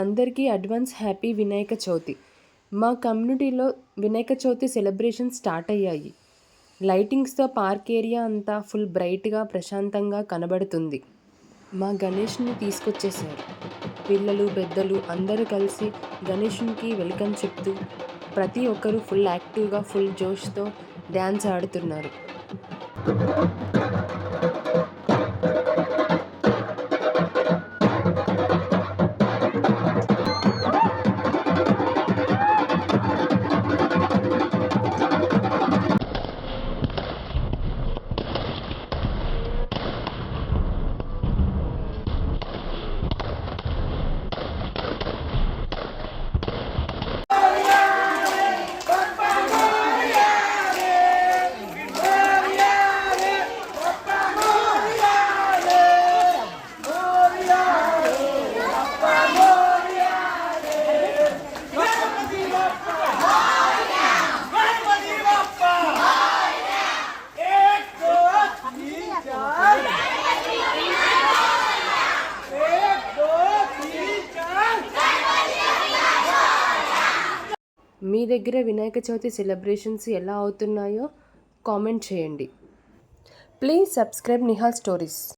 అందరికీ advance happy Vinayaka Chavithi. మా కమ్యూనిటీలో వినాయక చవితి సెలబ్రేషన్ స్టార్ట్ అయ్యాయి. లైటింగ్స్తో పార్క్ ఏరియా అంతా ఫుల్ బ్రైట్గా ప్రశాంతంగా కనబడుతుంది. మా గణేష్ని తీసుకొచ్చేసారు పిల్లలు పెద్దలు అందరూ కలిసి గణేషునికి వెల్కమ్ చెప్తూ ప్రతి ఒక్కరూ ఫుల్ యాక్టివ్గా ఫుల్ జోష్తో డ్యాన్స్ ఆడుతున్నారు. మీ దగ్గర వినాయక చవితి సెలబ్రేషన్స్ ఎలా అవుతున్నాయో కామెంట్ చేయండి. Please subscribe Nihal stories.